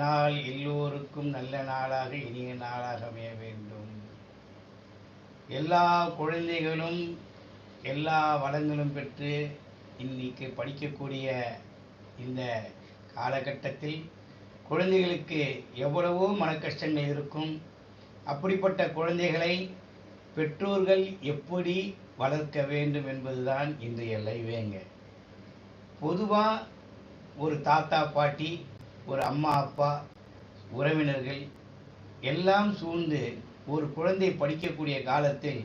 நாள் எல்லோருக்கும் நல்ல நாளாக இனிய நாளாக அமைய வேண்டும். எல்லா குழந்தைகளும் எல்லா வளங்களும் பெற்று இன்னைக்கு படிக்கக்கூடிய இந்த காலகட்டத்தில் குழந்தைகளுக்கு எவ்வளவோ மன கஷ்டங்கள் இருக்கும். அப்படிப்பட்ட குழந்தைகளை பெற்றோர்கள் எப்படி வளர்க்க வேண்டும் என்பதுதான் இன்றைய லைவேங்க. பொதுவாக ஒரு தாத்தா பாட்டி ஒரு அம்மா அப்பா உறவினர்கள் எல்லாம் சூழ்ந்து ஒரு குழந்தை படிக்கக்கூடிய காலத்தில்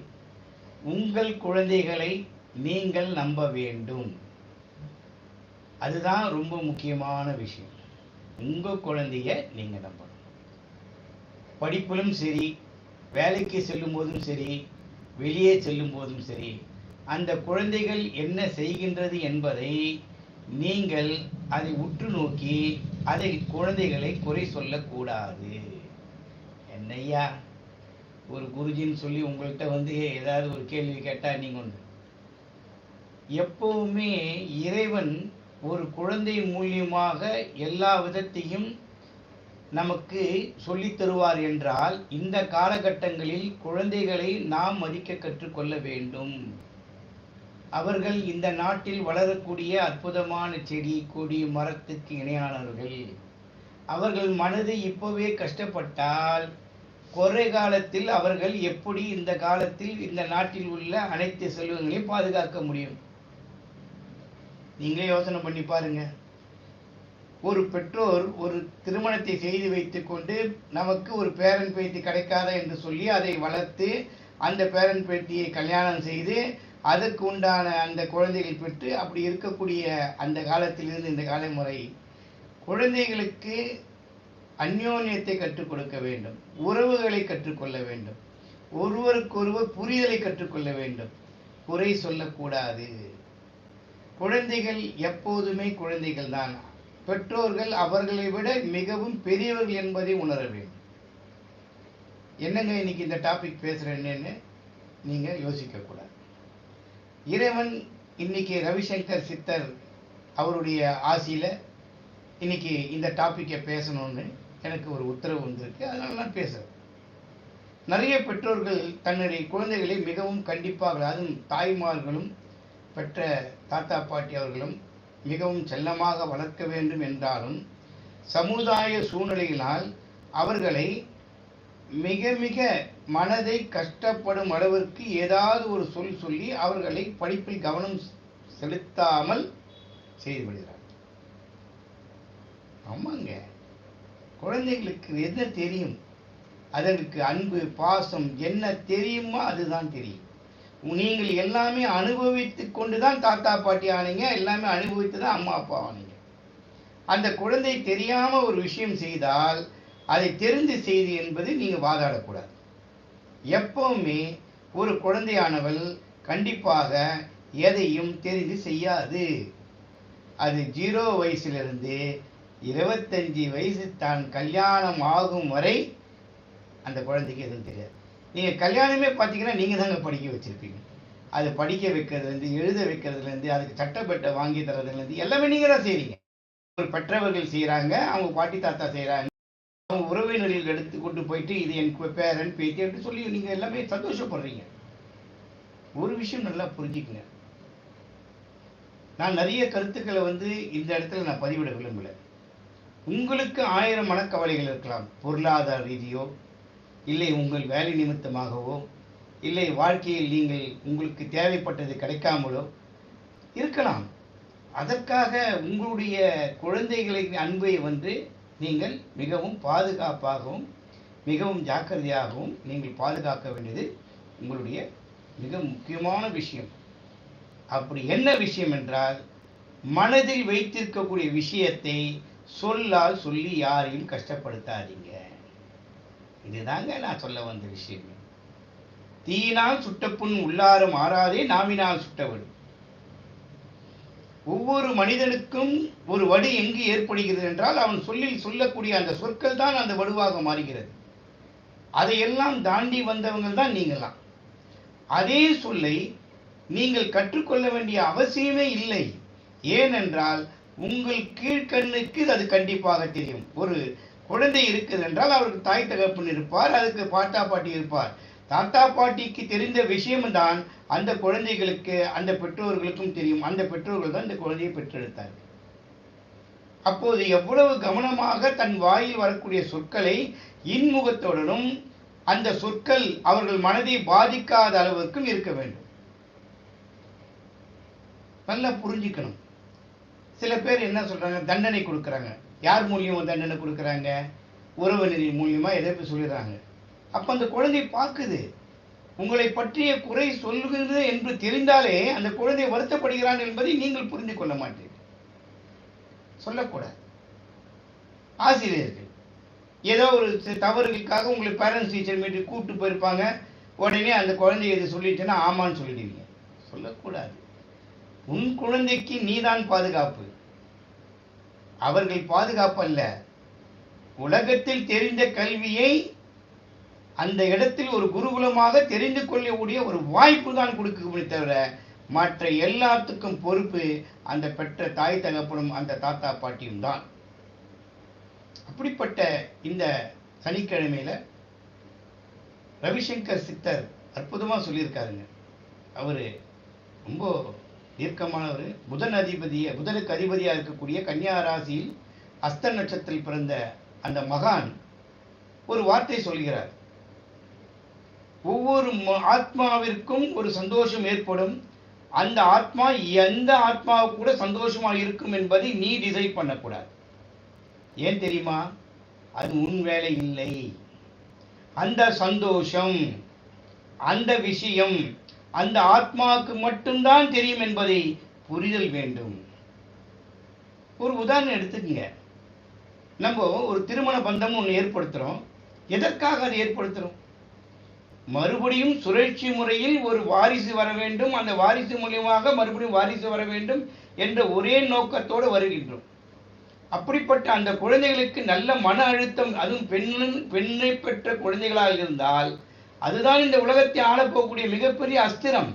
உங்கள் குழந்தைகளை நீங்கள் நம்ப வேண்டும். அதுதான் ரொம்ப முக்கியமான விஷயம். உங்கள் குழந்தைய நீங்கள் நம்பணும். படிப்பிலும் சரி வேலைக்கு செல்லும் போதும் சரி வெளியே செல்லும் போதும் சரி அந்த குழந்தைகள் என்ன செய்கின்றது என்பதை நீங்கள் அதை உற்று நோக்கி அதை குழந்தைகளை குறை சொல்லக்கூடாது. என்னய்யா? ஒரு குருஜின்னு சொல்லி உங்கள்கிட்ட வந்து ஏதாவது ஒரு கேள்வி கேட்டால் நீங்கள் ஒன்று எப்பவுமே இறைவன் ஒரு குழந்தை மூலியமாக எல்லா விதத்தையும் நமக்கு சொல்லித் தருவார் என்றால் இந்த காலகட்டங்களில் குழந்தைகளை நாம் மதிக்க கற்றுக்கொள்ள வேண்டும். அவர்கள் இந்த நாட்டில் வளரக்கூடிய அற்புதமான செடி கொடி மரத்துக்கு இணையானவர்கள். அவர்கள் மனது இப்போவே கஷ்டப்பட்டால் கொறை காலத்தில் அவர்கள் எப்படி இந்த காலத்தில் இந்த நாட்டில் உள்ள அனைத்து செல்வங்களையும் பாதுகாக்க முடியும்? நீங்களே யோசனை பண்ணி பாருங்க. ஒரு பெற்றோர் ஒரு திருமணத்தை செய்து வைத்துக்கொண்டு நமக்கு ஒரு பேரன் பேத்தி கிடைக்காதா என்று சொல்லி அதை வளர்த்து அந்த பேரன் பேத்தியை கல்யாணம் செய்து அதற்கு உண்டான அந்த குழந்தைகள் பெற்று அப்படி இருக்கக்கூடிய அந்த காலத்திலிருந்து இந்த காலமுறை குழந்தைகளுக்கு அந்யோன்யத்தை கற்றுக் கொடுக்க வேண்டும். உறவுகளை கற்றுக்கொள்ள வேண்டும். ஒருவருக்கொருவர் புரிதலை கற்றுக்கொள்ள வேண்டும். குறை சொல்லக்கூடாது. குழந்தைகள் எப்போதுமே குழந்தைகள் தான். பெற்றோர்கள் அவர்களை விட மிகவும் பெரியவர்கள் என்பதை உணர வேண்டும். என்னங்க இன்னைக்கு இந்த டாபிக் பேசுறேன்னு நீங்கள் யோசிக்கக்கூடாது. இறைவன் இன்னைக்கு ரவிசங்கர் சித்தர் அவருடைய ஆசியில் இன்னைக்கு இந்த டாப்பிக்கை பேசணும்னு எனக்கு ஒரு உத்தரவு வந்திருக்கு. அதனால நான் பேசுகிறேன் நிறைய பெற்றோர்கள் தன்னுடைய குழந்தைகளை மிகவும் கண்டிப்பாக அதுவும் தாய்மார்களும் பெற்ற தாத்தா பாட்டி அவர்களும் மிகவும் செல்லமாக வளர்க்க வேண்டும் என்றாலும் சமுதாய சூழ்நிலையினால் அவர்களை மிக மிக மனதை கஷ்டப்படும் அளவிற்கு ஏதாவது ஒரு சொல் சொல்லி அவர்களை படிப்பில் கவனம் செலுத்தாமல் செய்து விடுகிறார். ஆமாங்க. குழந்தைகளுக்கு என்ன தெரியும்? அதற்கு அன்பு பாசம் என்ன தெரியுமோ அதுதான் தெரியும். நீங்கள் எல்லாமே அனுபவித்து கொண்டு தான் தாத்தா பாட்டி ஆனீங்க. எல்லாமே அனுபவித்து தான் அம்மா அப்பா ஆனீங்க. அந்த குழந்தை தெரியாமல் ஒரு விஷயம் செய்தால் அதை தெரிந்து செய்து என்பது நீங்கள் வாதாடக்கூடாது. எப்பவுமே ஒரு குழந்தையானவள் கண்டிப்பாக எதையும் தெரிந்து செய்யாது. அது ஜீரோ வயசிலிருந்து இருபத்தஞ்சி வயசு தான் கல்யாணம் ஆகும் வரை அந்த குழந்தைக்கு எதுவும் தெரியாது. நீங்கள் கல்யாணமே பார்த்தீங்கன்னா நீங்கள் தாங்க படிக்க வச்சுருப்பீங்க. அது படிக்க வைக்கிறதுலேருந்து எழுத வைக்கிறதுலேருந்து அதுக்கு சட்டப்பட்டை வாங்கி தரதுலேருந்து எல்லாமே நீங்கள் தான் செய்கிறீங்க ஒரு பெற்றவர்கள் செய்கிறாங்க அவங்க பாட்டி தாத்தா செய்கிறாங்க அவங்க உறவினர்கள் எடுத்து கொண்டு போயிட்டு இது என் பேரன் பேத்தி அப்படின்னு சொல்லி நீங்கள் எல்லாமே சந்தோஷப்படுறீங்க. ஒரு விஷயம் நல்லா புரிஞ்சுக்குங்க. நான் நிறைய கருத்துக்களை வந்து இந்த இடத்துல நான் பதிவிட விரும்பல. உங்களுக்கு ஆயிரம் மனக்கவலைகள் இருக்கலாம். பொருளாதார ரீதியோ இல்லை உங்கள் வேலை நிமித்தமாகவோ இல்லை வாழ்க்கையில் நீங்கள் உங்களுக்கு தேவைப்பட்டது கிடைக்காமலோ இருக்கலாம். அதற்காக உங்களுடைய குழந்தைகளின் அன்பை வந்து நீங்கள் மிகவும் பாதுகாப்பாகவும் மிகவும் ஜாக்கிரதையாகவும் நீங்கள் பாதுகாக்க வேண்டியது உங்களுடைய மிக முக்கியமான விஷயம். அப்படி என்ன விஷயம் என்றால் மனதில் வைத்திருக்கக்கூடிய விஷயத்தை சொல்லால் சொல்லி யாரையும் கஷ்டப்படுத்தாதீங்க. இதுதாங்க நான் சொல்ல வந்த விஷயம். தீயினால் சுட்டப்புண் உள்ளாரம் மாறாதே நாவினால் சுட்டவிடும் ஒவ்வொரு மனிதனுக்கும் ஒரு வடு எங்கு ஏற்படுகிறது என்றால் அவன் சொல்லில் சொல்லக்கூடிய அந்த சொற்கள் தான் அந்த வடுவாக மாறுகிறது. அதையெல்லாம் தாண்டி வந்தவங்கள் தான் நீங்களாம் அதே சொல்லை நீங்கள் கற்றுக்கொள்ள வேண்டிய அவசியமே இல்லை. ஏனென்றால் உங்கள் கீழ்கண்ணுக்கு அது கண்டிப்பாக தெரியும். ஒரு குழந்தை இருக்குது என்றால் அவருக்கு தாய் தகப்பன் இருப்பார் அதுக்கு பாட்டா பாட்டி இருப்பார். தாத்தா பாட்டிக்கு தெரிந்த விஷயம்தான் அந்த குழந்தைகளுக்கு அந்த பெற்றோர்களுக்கும் தெரியும். அந்த பெற்றோர்கள் தான் இந்த குழந்தையை பெற்றெடுத்தார்கள். அப்போது எவ்வளவு கவனமாக தன் வாயில் வரக்கூடிய சொற்களை இன்முகத்துடனும் அந்த சொற்கள் அவர்கள் மனதை பாதிக்காத அளவிற்கும் இருக்க வேண்டும். நல்லா புரிஞ்சுக்கணும். சில பேர் என்ன சொல்றாங்க? தண்டனை கொடுக்குறாங்க. யார் மூலியமா தண்டனை கொடுக்குறாங்க? உறவினரின் மூலியமா எதை சொல்லிடுறாங்க? அப்போ அந்த குழந்தை பார்க்குது. உங்களை பற்றிய குறை சொல்லுகிறது என்று தெரிந்தாலே அந்த குழந்தை வருத்தப்படுகிறான் என்பதை நீங்கள் புரிந்து கொள்ள மாட்டீர்கள். சொல்லக்கூடாது. ஆசிரியர்கள் ஏதோ ஒரு தவறுகளுக்காக உங்களை பேரண்ட்ஸ் டீச்சர் மீட்டிங் கூப்பிட்டு போயிருப்பாங்க. உடனே அந்த குழந்தை இதை சொல்லிட்டேன்னா ஆமான்னு சொல்லிடுவீங்க. சொல்லக்கூடாது. உன் குழந்தைக்கு நீதான் பாதுகாப்பு. அவர்கள் பாதுகாப்பு அல்ல. உலகத்தில் தெரிந்த கல்வியை அந்த இடத்தில் ஒரு குருகுலமாக தெரிந்து கொள்ளக்கூடிய ஒரு வாய்ப்பு தான் கொடுக்கவே தவிர மற்ற எல்லாத்துக்கும் பொறுப்பு அந்த பெற்ற தாய் தகப்பனும் அந்த தாத்தா பாட்டியும் தான். அப்படிப்பட்ட இந்த சனிக்கிழமையில ரவிசங்கர் சித்தர் அற்புதமாக சொல்லியிருக்காருங்க. அவர் ரொம்ப தீர்க்கமானவர் புதன் அதிபதியை புதனுக்கு அதிபதியாக இருக்கக்கூடிய கன்னியா ராசியில் அஸ்த நட்சத்திரத்தில் பிறந்த அந்த மகான் ஒரு வார்த்தை சொல்கிறார். ஒவ்வொரு ம- ஆத்மாவிற்கும் ஒரு சந்தோஷம் ஏற்படும். அந்த ஆத்மா எந்த ஆத்மாவுக்கு கூட சந்தோஷமாக இருக்கும் என்பதை நீ டிசைட் பண்ணக்கூடாது. ஏன் தெரியுமா? அது உன் வேலை இல்லை. அந்த சந்தோஷம் அந்த விஷயம் அந்த ஆத்மாவுக்கு மட்டும்தான் தெரியும் என்பதை புரிதல் வேண்டும். ஒரு உதாரணம் எடுத்துக்கங்க. நம்ம ஒரு திருமண பந்தம் ஒன்று ஏற்படுத்துகிறோம் எதற்காக அதை ஏற்படுத்துகிறோம் மறுபடியும் சுழற்சி முறையில் ஒரு வாரிசு வர வேண்டும். அந்த வாரிசு மூலியமாக மறுபடியும் வாரிசு வர வேண்டும் என்ற ஒரே நோக்கத்தோடு வருகின்றோம். அப்படிப்பட்ட அந்த குழந்தைகளுக்கு நல்ல மன அழுத்தம் அதுவும் பெண்ணின் பெண்ணை பெற்ற குழந்தைகளாக இருந்தால் அதுதான் இந்த உலகத்தை ஆளப்போகக்கூடிய மிகப்பெரிய அஸ்திரம்.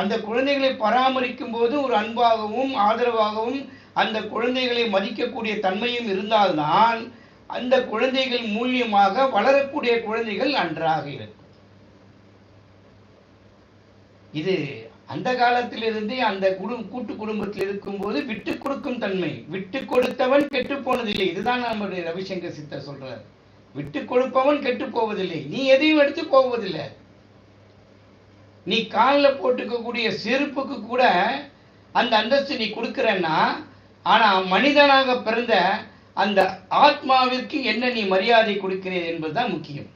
அந்த குழந்தைகளை பராமரிக்கும் போது ஒரு அன்பாகவும் ஆதரவாகவும் அந்த குழந்தைகளை மதிக்கக்கூடிய தன்மையும் இருந்தால்தான் அந்த குழந்தைகள் மூலியமாக வளரக்கூடிய குழந்தைகள் நன்றாக இருக்கும். இது அந்த காலத்திலிருந்தே அந்த குடு கூட்டு குடும்பத்தில் இருக்கும்போது விட்டு கொடுக்கும் தன்மை. விட்டு கொடுத்தவன் கெட்டு போனதில்லை. இதுதான் நம்முடைய ரவிசங்கர் சித்தர் சொல்றார். விட்டு கொடுப்பவன் கெட்டு போவதில்லை. நீ எதையும் எடுத்து போவதில்லை. நீ காலில் போட்டுக்கக்கூடிய செருப்புக்கு கூட அந்த அந்தஸ்து நீ கொடுக்குறன்னா ஆனா மனிதனாக பிறந்த அந்த ஆத்மாவிற்கு என்ன நீ மரியாதை கொடுக்கிறீர் என்பதுதான் முக்கியம்.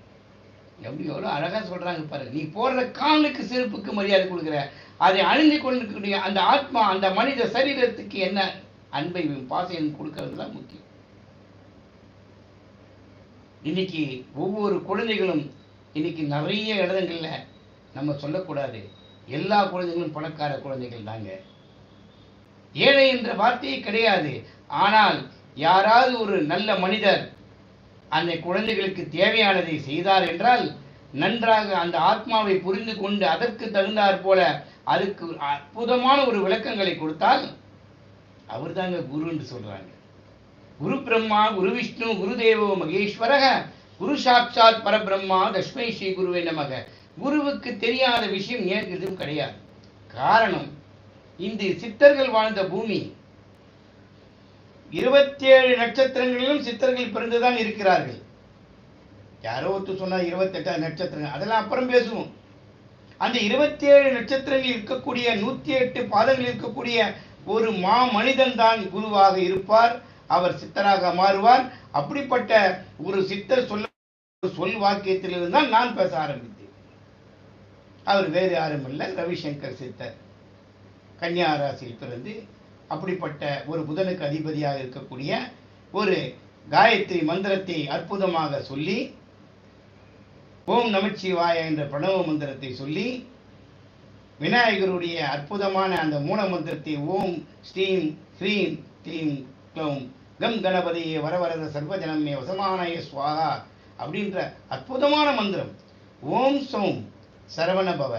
எப்படி எவ்வளோ அழகா சொல்றாங்க பாரு. நீ போடுற காலுக்கு செருப்புக்கு மரியாதை கொடுக்குற. அதை அணிந்து கொண்டிருக்கக்கூடிய அந்த ஆத்மா அந்த மனித சரீரத்துக்கு என்ன அன்பை பாசையும் கொடுக்கறது தான் முக்கியம். இன்னைக்கு ஒவ்வொரு குழந்தைகளும் இன்னைக்கு நிறைய இடங்கள்ல நம்ம சொல்லக்கூடாது. எல்லா குழந்தைகளும் பணக்கார குழந்தைகள் தாங்க. ஏழை என்ற வார்த்தையே கிடையாது. ஆனால் யாராவது ஒரு நல்ல மனிதர் அந்த குழந்தைகளுக்கு தேவையானதை செய்தார் என்றால் நன்றாக அந்த ஆத்மாவை புரிந்து கொண்டு அதற்கு தகுந்தாற் போல அதுக்கு அற்புதமான ஒரு விளக்கங்களை கொடுத்தால் அவர் தாங்க குரு என்று சொல்றாங்க. குரு பிரம்மா குரு விஷ்ணு குரு தேவோ மகேஸ்வரக குரு சாட்சாத் பரபிரம்மா தஷ்மை ஸ்ரீ குருவே நமக. குருவுக்கு தெரியாத விஷயம் ஏன் எதுவும் கிடையாது. காரணம் இந்த சித்தர்கள் வாழ்ந்த பூமி இருபத்தேழு நட்சத்திரங்களிலும் சித்தர்கள் பிறந்துதான் இருக்கிறார்கள். யாரோ ஒருத்தர் சொன்னா இருபத்தெட்டாவது நட்சத்திரங்கள் அதெல்லாம் அப்புறம் பேசுவோம். அந்த இருபத்தி ஏழு நட்சத்திரங்கள் இருக்கக்கூடிய நூத்தி எட்டு பாதங்கள் இருக்கக்கூடிய ஒரு மா மனிதன் தான் குருவாக இருப்பார் அவர் சித்தராக மாறுவார். அப்படிப்பட்ட ஒரு சித்தர் சொல்ல சொல் வாக்கியத்திலிருந்து தான் நான் பேச ஆரம்பித்தேன். அவர் வேறு யாரும் இல்லை ரவிசங்கர் சித்தர். கன்னியாராசியில் பிறந்து அப்படிப்பட்ட ஒரு புதனுக்கு அதிபதியாக இருக்கக்கூடிய ஒரு காயத்ரி மந்திரத்தை அற்புதமாக சொல்லி ஓம் நமச்சிவாய என்ற பிரணவ மந்திரத்தை சொல்லி விநாயகருடைய அற்புதமான அந்த மூல மந்திரத்தை ஓம் ஸ்ரீம் ஸ்ரீம் க்ளீம் க்ளௌம் கம் கணபதியே வரவரத சர்வஜனமே வசமானய சுவாகா அப்படின்ற அற்புதமான மந்திரம். ஓம் சோம் சரவணபவ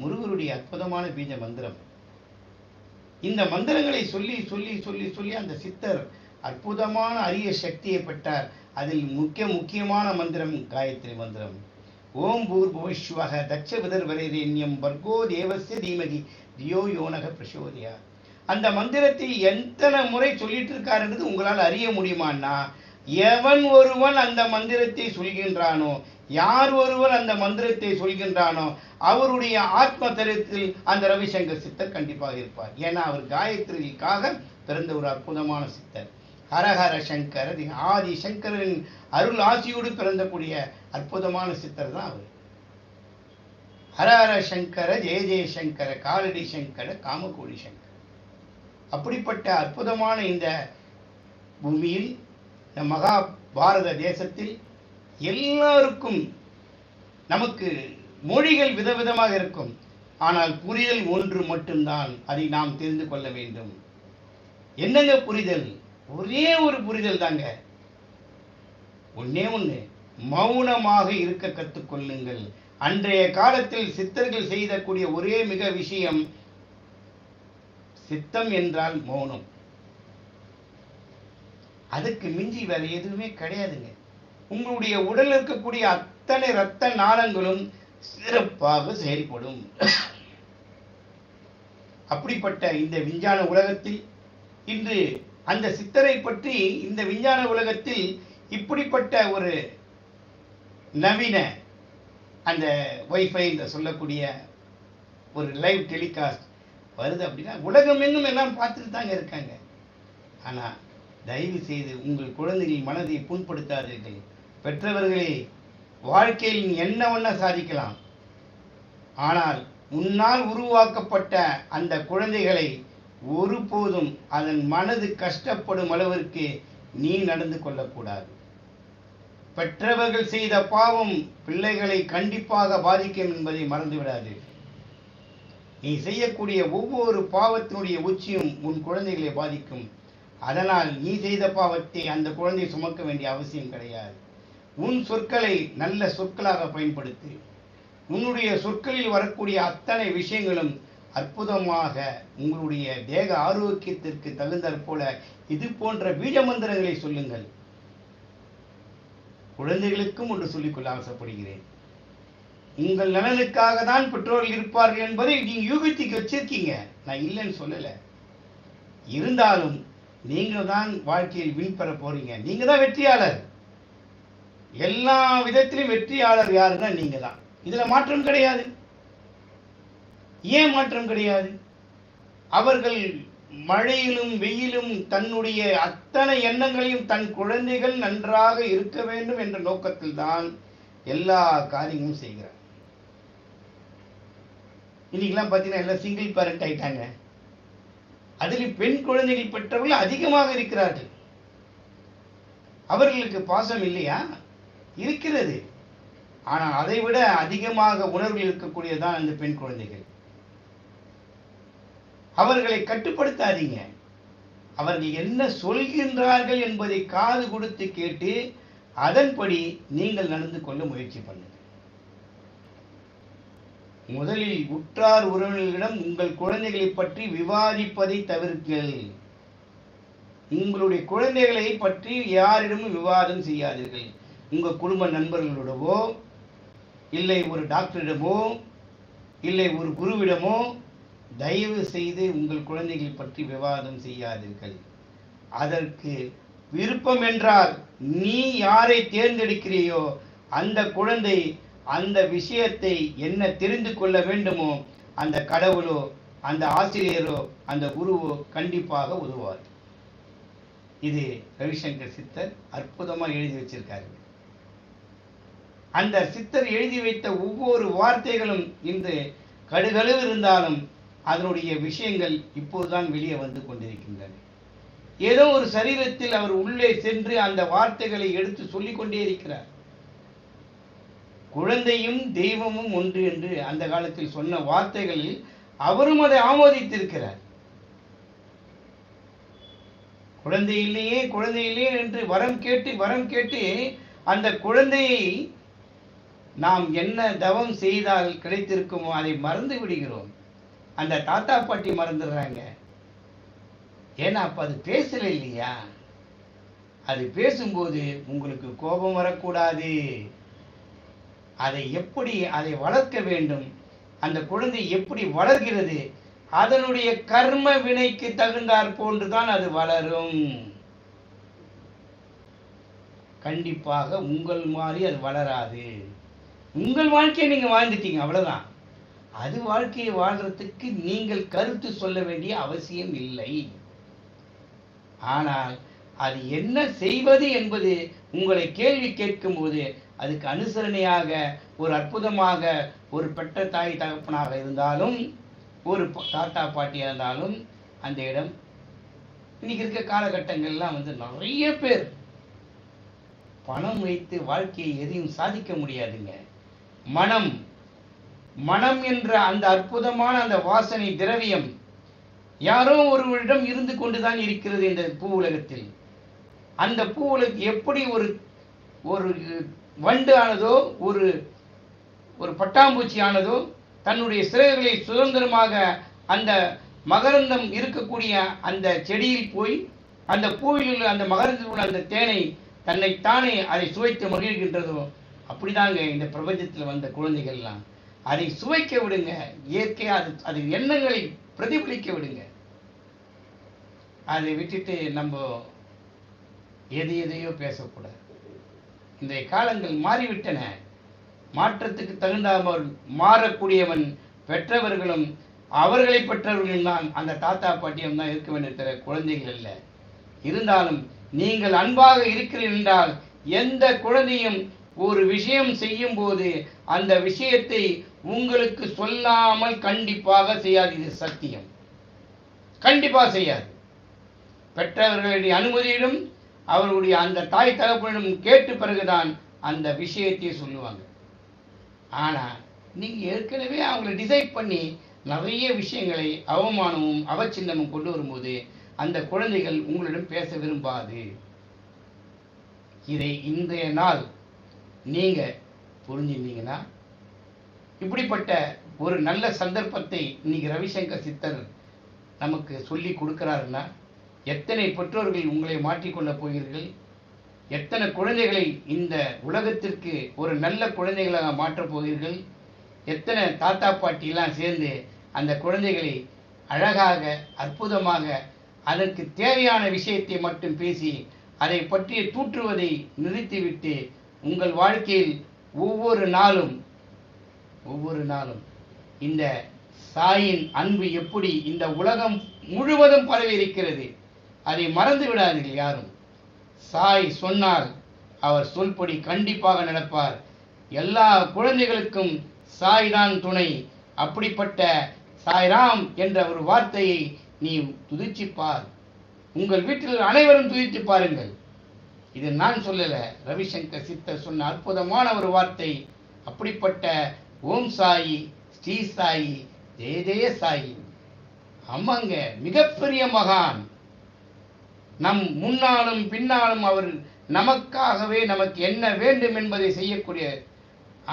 முருகருடைய அற்புதமான பீஜ மந்திரம். இந்த மந்திரங்களை சொல்லி சொல்லி சொல்லி சொல்லி அந்த சித்தர் அற்புதமான அரிய சக்தியை பெற்றார். அதில் முக்கிய முக்கியமான மந்திரம் காயத்ரி மந்திரம். ஓம் பூர் புவஸ்வக தட்ச விதர்வரேரண்யம் வர்கோ தேவஸ்ய தீமகி தியோ யோனக பிரசோதியா. அந்த மந்திரத்தை எத்தனை முறை சொல்லிட்டு இருக்காருன்றது உங்களால் அறிய முடியுமான்னா எவன் ஒருவன் அந்த மந்திரத்தை சொல்கின்றானோ யார் ஒருவர் அந்த மந்திரத்தை சொல்கின்றானோ அவருடைய ஆத்ம தரத்தில் அந்த ரவிசங்கர் சித்தர் கண்டிப்பாக இருப்பார். ஏன்னா அவர் காயத்ரிக்காக பிறந்த ஒரு அற்புதமான சித்தர். ஹரஹர சங்கர் ஆதி சங்கரின் அருள் ஆசியோடு பிறந்தக்கூடிய அற்புதமான சித்தர் தான் அவர். ஹரஹர சங்கர ஜெய ஜெயசங்கர காலடி சங்கர காமகோடி சங்கர். அப்படிப்பட்ட அற்புதமான இந்த பூமியில் இந்த மகா பாரத தேசத்தில் எல்லாருக்கும் நமக்கு மொழிகள் விதவிதமாக இருக்கும். ஆனால் புரிதல் ஒன்று மட்டும்தான் அதை நாம் தெரிந்து கொள்ள வேண்டும். என்னங்க புரிதல்? ஒரே ஒரு புரிதல் தாங்க. ஒன்னே ஒண்ணு மௌனமாக இருக்க கற்றுக்கொள்ளுங்கள். அன்றைய காலத்தில் சித்தர்கள் செய்தக்கூடிய ஒரே மிக விஷயம் சித்தம் என்றால் மௌனம். அதுக்கு மிஞ்சி வேற எதுவுமே கிடையாதுங்க. உங்களுடைய உடல் இருக்கக்கூடிய அத்தனை இரத்த நாளங்களும் சிறப்பாக செயல்படும். அப்படிப்பட்ட இந்த விஞ்ஞான உலகத்தில் இன்று அந்த சித்தரை பற்றி இந்த விஞ்ஞான உலகத்தில் இப்படிப்பட்ட ஒரு நவீன அந்த ஒய்ஃபை இந்த சொல்லக்கூடிய ஒரு லைவ் டெலிகாஸ்ட் வருது அப்படின்னா உலகம் இன்னும் எல்லாம் பார்த்துட்டு தாங்க இருக்காங்க. ஆனால் தயவு செய்து உங்கள் குழந்தைகளின் மனதை புண்படுத்தாதீர்கள். பெற்றவர்களே வாழ்க்கையில் நீ என்ன ஒன்ன சாதிக்கலாம்? ஆனால் உன்னால் உருவாக்கப்பட்ட அந்த குழந்தைகளை ஒருபோதும் அதன் மனது கஷ்டப்படும் அளவிற்கு நீ நடந்து கொள்ளக்கூடாது. பெற்றவர்கள் செய்த பாவம் பிள்ளைகளை கண்டிப்பாக பாதிக்கும் என்பதை மறந்துவிடாது. நீ செய்யக்கூடிய ஒவ்வொரு பாவத்தினுடைய உச்சியும் உன் குழந்தைகளை பாதிக்கும். அதனால் நீ செய்த பாவத்தை அந்த குழந்தை சுமக்க வேண்டிய அவசியம் கிடையாது. உன் சொற்களை நல்ல சொற்களாக பயன்படுத்து. உன்னுடைய சொற்களில் வரக்கூடிய அத்தனை விஷயங்களும் அற்புதமாக உங்களுடைய தேக ஆரோக்கியத்திற்கு தகுந்தாற் போல இது போன்ற பீஜ மந்திரங்களை சொல்லுங்கள். குழந்தைகளுக்கும் ஒன்று சொல்லிக்கொள்ள ஆசைப்படுகிறேன். உங்கள் நலனுக்காக தான் பெற்றோர்கள் இருப்பார்கள் என்பதை நீங்கள் யூகித்துக்கு வச்சிருக்கீங்க. நான் இல்லைன்னு சொல்லலை. இருந்தாலும் நீங்கள் தான் வாழ்க்கையில் வின் பெற போறீங்க. நீங்கள் தான் வெற்றியாளர். எல்லா விதத்திலும் வெற்றியாளர் யாருன்னா நீங்க தான் இதுல மாற்றம் கிடையாது. ஏன் மாற்றம் கிடையாது? அவர்கள் மழையிலும் வெயிலும் தன்னுடைய அத்தனை எண்ணங்களையும் தன் குழந்தைகள் நன்றாக இருக்க வேண்டும் என்ற நோக்கத்தில் தான் எல்லா காரியங்களும் செய்கிறார். இன்னைக்கெல்லாம் பார்த்தீங்கன்னா எல்லாம் சிங்கிள் பேரண்ட் ஆயிட்டாங்க. அதில் பெண் குழந்தைகள் பெற்றவர்கள் அதிகமாக இருக்கிறார்கள். அவர்களுக்கு பாசம் இல்லையா? இருக்கிறது. ஆனால் அதை விட அதிகமாக உணர்வு இருக்கக்கூடியதான் அந்த பெண் குழந்தைகள். அவர்களை கட்டுப்படுத்தாதீங்க. அவர்கள் என்ன சொல்கின்றார்கள் என்பதை காது கொடுத்து கேட்டு அதன்படி நீங்கள் நடந்து கொள்ள முயற்சி பண்ணுங்கள். முதலில் உற்றார் உறவினர்களிடம் உங்கள் குழந்தைகளை பற்றி விவாதிப்பதை தவிர்ங்கள். உங்களுடைய குழந்தைகளை பற்றி யாரிடமும் விவாதம் செய்யாதீர்கள். உங்கள் குடும்ப நண்பர்களோடவோ இல்லை ஒரு டாக்டரிடமோ இல்லை ஒரு குருவிடமோ தயவு செய்து உங்கள் குழந்தைகள் பற்றி விவாதம் செய்யாதீர்கள். அதற்கு விருப்பம் என்றால் நீ யாரை தேர்ந்தெடுக்கிறியோ அந்த குழந்தை அந்த விஷயத்தை என்ன தெரிந்து கொள்ள வேண்டுமோ அந்த கடவுளோ அந்த ஆசிரியரோ அந்த குருவோ கண்டிப்பாக உதவுவார். இது ரவிசங்கர் சித்தர் அற்புதமாக எழுதி வச்சிருக்காரு அந்த சித்தர் எழுதி வைத்த ஒவ்வொரு வார்த்தைகளும் இன்று கடுகளவு இருந்தாலும் அதனுடைய விஷயங்கள் இப்போதுதான் வெளியே வந்து கொண்டிருக்கின்றன. ஏதோ ஒரு சரீரத்தில் அவர் உள்ளே சென்று அந்த வார்த்தைகளை எடுத்து சொல்லிக் கொண்டே இருக்கிறார். குழந்தையும் தெய்வமும் ஒன்று என்று அந்த காலத்தில் சொன்ன வார்த்தைகளில் அவரும் அதை ஆமோதித்திருக்கிறார். குழந்தை இல்லையே குழந்தை இல்லையே என்று வரம் கேட்டு வரம் கேட்டு அந்த குழந்தையை நாம் என்ன தவம் செய்தால் கிடைத்திருக்குமோ அதை மறந்து விடுகிறோம். அந்த தாத்தா பாட்டி மறந்துடுறாங்க. ஏன்னா அப்ப அது பேசல இல்லையா? அது பேசும்போது உங்களுக்கு கோபம் வரக்கூடாது. அதை எப்படி அதை வளர்க்க வேண்டும்? அந்த குழந்தை எப்படி வளர்கிறது? அதனுடைய கர்ம வினைக்கு தகுந்தாற் போன்றுதான் அது வளரும். கண்டிப்பாக உங்கள் மாதிரி அது வளராது. உங்கள் வாழ்க்கையை நீங்கள் வாழ்ந்துட்டீங்க அவ்வளோதான் அது வாழ்க்கையை வாழ்றதுக்கு நீங்கள் கருத்து சொல்ல வேண்டிய அவசியம் இல்லை. ஆனால் அது என்ன செய்வது என்பது உங்களை கேள்வி கேட்கும்போது அதுக்கு அனுசரணையாக ஒரு அற்புதமாக ஒரு பெற்ற தாய் தகப்பனாக இருந்தாலும் ஒரு தாத்தா பாட்டியாக இருந்தாலும் அந்த இடம் இன்னைக்கு இருக்க காலகட்டங்கள்லாம் வந்து நிறைய பேர் பணம் வைத்து வாழ்க்கையை எதையும் சாதிக்க முடியாதுங்க. மனம். மனம் என்ற அந்த அற்புதமான அந்த வாசனை திரவியம் யாரோ ஒருவரிடம் இருந்து கொண்டுதான் இருக்கிறது இந்த பூ உலகத்தில். அந்த பூ உலகம் எப்படி ஒரு ஒரு வண்டு ஆனதோ ஒரு ஒரு பட்டாம்பூச்சி ஆனதோ தன்னுடைய சிறகுகளை சுதந்திரமாக அந்த மகரந்தம் இருக்கக்கூடிய அந்த செடியில் போய் அந்த பூவில் உள்ள அந்த மகரந்தத்தில் உள்ள அந்த தேனை தன்னைத்தானே அதை சுவைத்து மகிழ்கின்றதோ அப்படிதாங்க இந்த பிரபஞ்சத்தில் வந்த குழந்தைகள்லாம். அதை சுவைக்க விடுங்க. இயற்கையாக அது அது எண்ணங்களை பிரதிபலிக்க விடுங்க. அதை விட்டுட்டு நம்ம எது எதையோ பேசக்கூடாது. இன்றைய காலங்கள் மாறிவிட்டன. மாற்றத்துக்கு தகுந்தாமல் மாறக்கூடியவன் பெற்றவர்களும் அவர்களை பெற்றவர்களும் தான். அந்த தாத்தா பாட்டியம் தான் இருக்க வேண்டிய குழந்தைகள் இல்லை இருந்தாலும் நீங்கள் அன்பாக இருக்கிறீர்கள் என்றால் எந்த குழந்தையும் ஒரு விஷயம் செய்யும் போது அந்த விஷயத்தை உங்களுக்கு சொல்லாமல் கண்டிப்பாக செய்யாது. இது சத்தியம். கண்டிப்பாக செய்யாது. பெற்றவர்களுடைய அனுமதியிலும் அவர்களுடைய அந்த தாய் தகப்பனிடம் கேட்டு பிறகுதான் அந்த விஷயத்தை சொல்லுவாங்க. ஆனா நீங்க ஏற்கனவே அவங்களை டிசைட் பண்ணி நிறைய விஷயங்களை அவமானமும் அவச்சின்னமும் கொண்டு வரும்போது அந்த குழந்தைகள் உங்களிடம் பேச விரும்பாது. இதை இன்றைய நாள் நீங்கள் புரிஞ்சிருந்தீங்கன்னா இப்படிப்பட்ட ஒரு நல்ல சந்தர்ப்பத்தை இன்னைக்கு ரவிசங்கர் சித்தர் நமக்கு சொல்லி கொடுக்குறாருன்னா எத்தனை பெற்றோர்கள் உங்களை மாற்றிக்கொள்ளப் போகிறீர்கள்? எத்தனை குழந்தைகளை இந்த உலகத்திற்கு ஒரு நல்ல குழந்தைகளாக மாற்றப் போகிறீர்கள்? எத்தனை தாத்தா பாட்டிலாம் சேர்ந்து அந்த குழந்தைகளை அழகாக அற்புதமாக அதற்கு தேவையான விஷயத்தை மட்டும் பேசி அதை பற்றிய தூற்றுவதை நிறுத்திவிட்டு உங்கள் வாழ்க்கையில் ஒவ்வொரு நாளும் ஒவ்வொரு நாளும் இந்த சாயின் அன்பு எப்படி இந்த உலகம் முழுவதும் பரவி இருக்கிறது அதை மறந்து விடாதீர்கள் யாரும். சாய் சொன்னால் அவர் சொல்படி கண்டிப்பாக நடப்பார். எல்லா குழந்தைகளுக்கும் சாய் தான் துணை. அப்படிப்பட்ட சாய்ராம் என்ற ஒரு வார்த்தையை நீ துதிச்சுப்பார். உங்கள் வீட்டில் அனைவரும் துதித்து பாருங்கள். இது நான் சொல்லல. ரவிசங்கர் சித்தர் சொன்ன அற்புதமான ஒரு வார்த்தை. அப்படிப்பட்ட ஓம் சாயி ஸ்ரீ சாயி ஜெய ஜெய சாயி. ஆமாங்க மிகப்பெரிய மகான். நம் முன்னாலும் பின்னாலும் அவர் நமக்காகவே நமக்கு என்ன வேண்டும் என்பதை செய்யக்கூடிய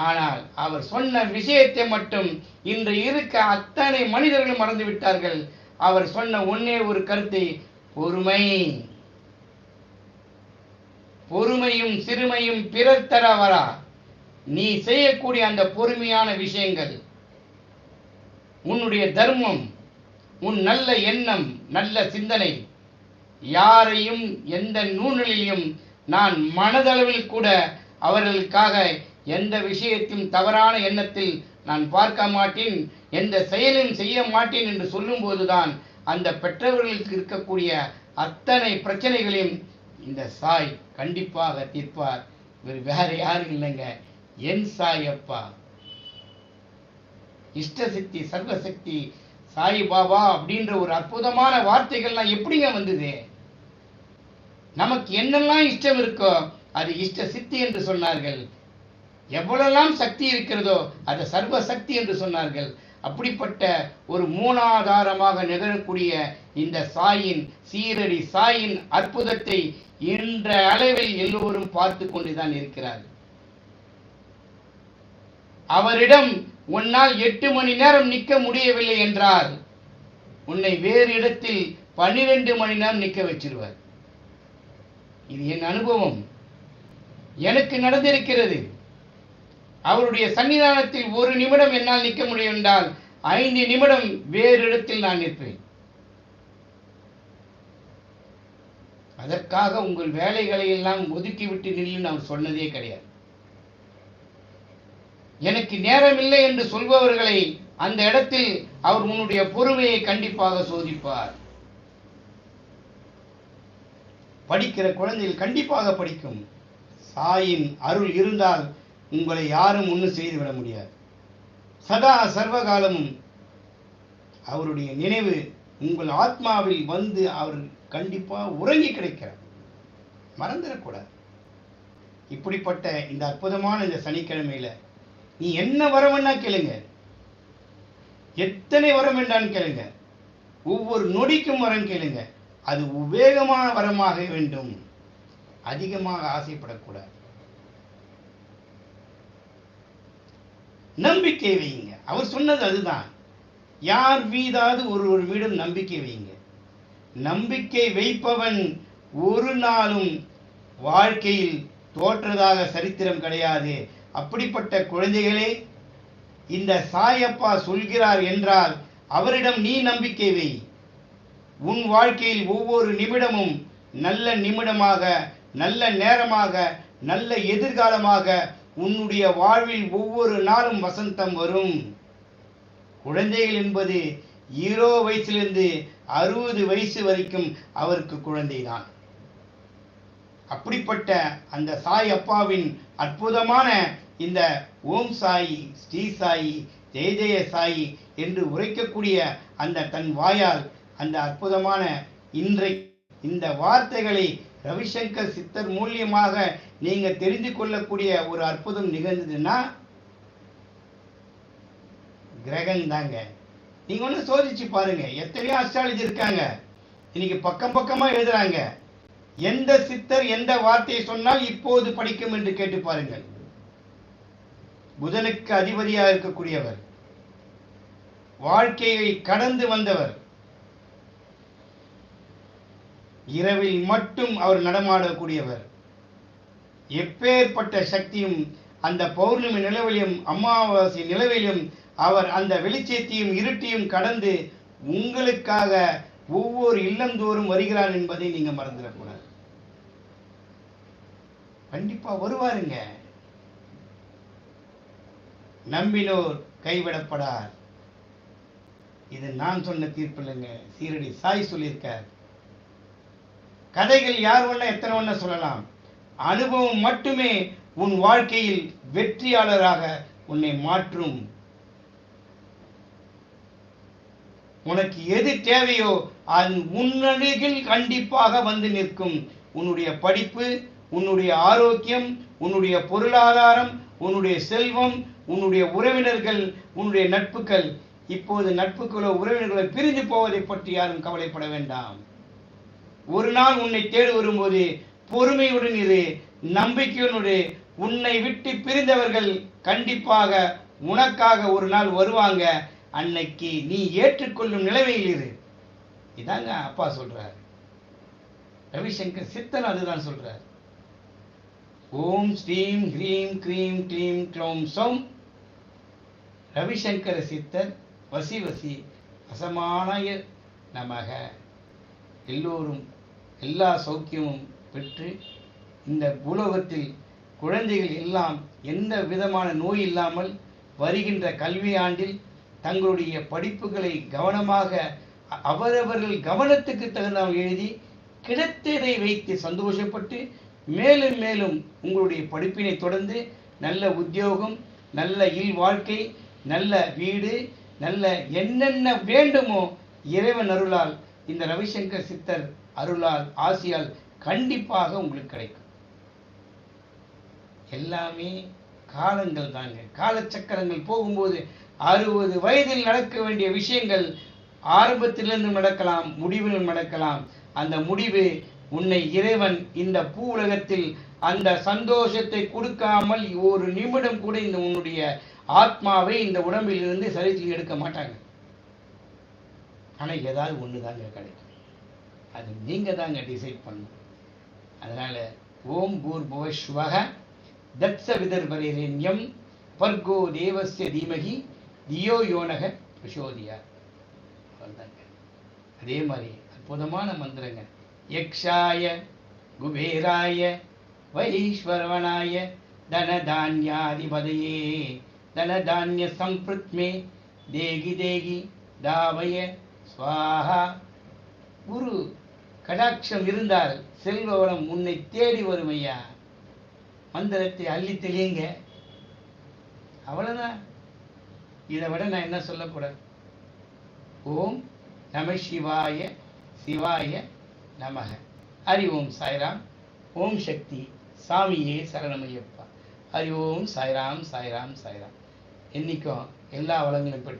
ஆனால் அவர் சொன்ன விஷயத்தை மட்டும் இன்று இருக்க அத்தனை மனிதர்களும் மறந்து விட்டார்கள் அவர் சொன்ன ஒன்னே ஒரு கருத்தை பொறுமை. பொறுமையும் சிறுமையும் பிறர் தர வரா. நீ செய்யக்கூடிய அந்த பொறுமையான விஷயங்கள். உன்னுடைய தர்மம் உன் நல்ல எண்ணம் நல்ல சிந்தனை யாரையும் எந்த நூலிலையும் நான் மனதளவில் கூட அவர்களுக்காக எந்த விஷயத்தையும் தவறான எண்ணத்தில் நான் பார்க்க மாட்டேன் எந்த செயலும் செய்ய மாட்டேன் என்று சொல்லும்போதுதான் அந்த பெற்றவர்களுக்கு இருக்கக்கூடிய அத்தனை பிரச்சனைகளையும் இந்த சாய் கண்டிப்பாக தீர்ப்பார். இவர் வேற யாரும் இல்லைங்க. என் சாய் அப்பா இஷ்டசக்தி சர்வசக்தி சாய் பாபா அப்படின்ற ஒரு அற்புதமான வார்த்தைகள்லாம் எப்படிங்க வந்தது? நமக்கு என்னெல்லாம் இஷ்டம் இருக்கோ அது இஷ்ட சித்தி என்று சொன்னார்கள். எவ்வளெல்லாம் சக்தி இருக்கிறதோ அது சர்வ சக்தி என்று சொன்னார்கள். அப்படிப்பட்ட ஒரு மூலாதாரமாக நிகழக்கூடிய இந்த சாயின் சீரடி சாயின் அற்புதத்தை இன்ற அளவில் எல்லோரும் பார்த்து கொண்டுதான் இருக்கிறார்கள். அவரிடம் உன்னால் எட்டு மணி நேரம் நிற்க முடியவில்லை என்றால் உன்னை வேறு இடத்தில் பன்னிரண்டு மணி நேரம் நிற்க வச்சிருவார். இது என் அனுபவம். எனக்கு நடந்திருக்கிறது. அவருடைய சன்னிதானத்தில் ஒரு நிமிடம் என்னால் நிற்க முடியும் என்றால் ஐந்து நிமிடம் வேறு இடத்தில் நான் நிற்பேன். அதற்காக உங்கள் வேலைகளை எல்லாம் ஒதுக்கிவிட்டு நில்லு நான் சொன்னதே கிடையாது. எனக்கு நேரம் இல்லை என்று சொல்பவர்களை அந்த இடத்தில் அவர் உன்னுடைய பொறுமையை கண்டிப்பாக சோதிப்பார். படிக்கிற குழந்தைகள் கண்டிப்பாக படிக்கும். சாயின் அருள் இருந்தால் உங்களை யாரும் ஒன்றும் செய்துவிட முடியாது. சதா சர்வகாலமும் அவருடைய நினைவு உங்கள் ஆத்மாவில் வந்து அவர் கண்டிப்பாக உறங்கி கிடைக்கிறார். மறந்துடக்கூடாது. இப்படிப்பட்ட இந்த அற்புதமான இந்த சனிக்கிழமையில நீ என்ன வரம் வேணா கேளுங்க. எத்தனை வரம் வேண்டான்னு கேளுங்க. ஒவ்வொரு நொடிக்கும் வரம் கேளுங்க. அது உவேகமான வரமாக வேண்டும். அதிகமாக ஆசைப்படக்கூடாது. நம்பிக்கை வையுங்க அவர் சொன்னது அதுதான். யார் மீதாவது ஒரு ஒரு வீடும் நம்பிக்கை வையுங்க நம்பிக்கை வைப்பவன் ஒரு நாளும் வாழ்க்கையில் தோற்றதாக சரித்திரம் கிடையாது. அப்படிப்பட்ட குழந்தைகளே இந்த சாயப்பா சொல்கிறார் என்றால் அவரிடம் நீ நம்பிக்கை வை. உன் வாழ்க்கையில் ஒவ்வொரு நிமிடமும் நல்ல நிமிடமாக நல்ல நேரமாக நல்ல எதிர்காலமாக உன்னுடைய வாழ்வில் ஒவ்வொரு நாளும் வசந்தம் வரும். குழந்தைகள் என்பது ஈரோ வயசிலிருந்து அறுபது வயசு வரைக்கும் அவருக்கு குழந்தைதான். அப்படிப்பட்ட அந்த சாய் அப்பாவின் அற்புதமான இந்த ஓம் சாயி ஸ்ரீ சாயி ஜெய ஜெய சாயி என்று உரைக்கக்கூடிய அந்த தன் வாயால் அந்த அற்புதமான இன்றை இந்த வார்த்தைகளை ரவிசங்கர் சித்தர் மூலியமாக நீங்க தெரிந்து கொள்ளக்கூடிய ஒரு அற்புதம் நிகழ்ந்ததுன்னா கிரகம் தாங்க நீங்க ஒன்று சோதிச்சு பாருங்க. எத்தனையோ அஸ்ட்ராலஜி இருக்காங்க. இன்னைக்கு பக்கம் பக்கமா எழுதுறாங்க. எந்த சித்தர் எந்த வார்த்தையை சொன்னால் இப்போது படிக்கும் என்று கேட்டு பாருங்கள். புதனுக்கு அதிபதியாக இருக்கக்கூடியவர். வாழ்க்கையை கடந்து வந்தவர். இரவில் மட்டும் அவர் நடமாடக்கூடியவர். எப்பேற்பட்ட சக்தியும் அந்த பௌர்ணமி நிலவிலும் அமாவாசை நிலவிலும் அவர் அந்த வெளிச்சத்தையும் இருட்டையும் கடந்து உங்களுக்காக ஒவ்வொரு இல்லந்தோறும் வருகிறார் என்பதை நீங்க மறந்துடக்கூடாது. கண்டிப்பா வருவாருங்க. நம்பினோர் கைவிடப்படார். இது நான் சொன்ன தீர்ப்பு இல்லைங்க சீரடி சாய் சொல்லியிருக்கார். கதைகள் யார் ஒன்றா எத்தனை ஒன்றா சொல்லலாம்? அனுபவம் மட்டுமே உன் வாழ்க்கையில் வெற்றியாளராக உன்னை மாற்றும். உனக்கு எது தேவையோ அது உன்னருகில் கண்டிப்பாக வந்து நிற்கும். உன்னுடைய படிப்பு உன்னுடைய ஆரோக்கியம் உன்னுடைய பொருளாதாரம் உன்னுடைய செல்வம் உன்னுடைய உறவினர்கள் உன்னுடைய நட்புகள். இப்போது நட்புகளோ உறவினர்களோ பிரிந்து போவதை பற்றி யாரும் கவலைப்பட வேண்டாம். ஒரு நாள் உன்னை தேடி வரும்போது பொறுமையுடன் இரு நம்பிக்கையுடன் உன்னை விட்டு பிரிந்தவர்கள் கண்டிப்பாக உனக்காக ஒரு நாள் வருவாங்க. அன்னைக்கு நீ ஏற்றுக்கொள்ளும் நிலைமையில் இரு. இதாங்க அப்பா சொல்றார். ரவிசங்கர் சித்தர் அதுதான் சொல்றார். ஓம் ஸ்ரீம் ஹ்ரீம் க்ரீம் க்ளீம் க்ளோம் சோம். ரவிசங்கர சித்தர் வசி வசி அசமானய நமக. எல்லோரும் எல்லா சௌக்கியமும் பெற்று இந்த பூலோகத்தில் குழந்தைகள் எல்லாம் எந்த விதமான நோய் இல்லாமல் வருகின்ற கல்வி ஆண்டில் தங்களுடைய படிப்புகளை கவனமாக அவரவர்கள் கவனத்துக்கு தகுந்தவர்கள் எழுதி கிடைத்ததை வைத்து சந்தோஷப்பட்டு மேலும் மேலும் உங்களுடைய படிப்பினை தொடர்ந்து நல்ல உத்தியோகம் நல்ல இல் வாழ்க்கை நல்ல வீடு நல்ல என்னென்ன வேண்டுமோ இறைவன் அருளால் இந்த ரவிசங்கர் சித்தர் அருளால் ஆசியால் கண்டிப்பாக உங்களுக்கு கிடைக்கும். எல்லாமே காலங்கள் தாங்க. காலச்சக்கரங்கள் போகும்போது அறுபது வயதில் நடக்க வேண்டிய விஷயங்கள் ஆரம்பத்திலிருந்து நடக்கலாம் முடிவிலும் நடக்கலாம். அந்த முடிவு உன்னை இறைவன் இந்த பூ உலகத்தில் அந்த சந்தோஷத்தை கொடுக்காமல் ஒரு நிமிடம் கூட இந்த உன்னுடைய ஆத்மாவை இந்த உடம்பில் இருந்து சரீரத்தில் எடுக்க மாட்டாங்க. ஆனா ஏதாவது ஒன்று தாங்க கிடைக்கும். அது நீங்க தாங்க டிசைட் பண்ணணும். அதனால ஓம் பூர்புவ ஸ்வக தத்ச விதர்வரேண்யம் பர்கோ தேவஸ்ய தீமகி தியோ யோனக பிரசோதியார் வந்தாங்க அதே மாதிரி அற்புதமான மந்திரங்க. யக்ஷாய குபேராய வைஸ்வரவனாய தனதான்யாதிபதையே தனதான்ய சம்பிருத்மே தேகி தேகி தாவய ஸ்வாஹா குரு கடாட்சம் இருந்தால் செல்வ உன்னை தேடி வரும் ஐயா. மந்திரத்தை அள்ளி தெளியுங்க. அவ்வளவுதான். இதை விட நான் என்ன சொல்லக்கூடாது? ஓம் நம சிவாய சிவாய நமக. ஹரி ஓம் சாய்ராம். ஓம் சக்தி. சாமியே சரணமையப்பா. ஹரி ஓம் சாய்ராம் சாய்ராம் சாய்ராம். என்னைக்கும் எல்லா வளங்களும் பெற்று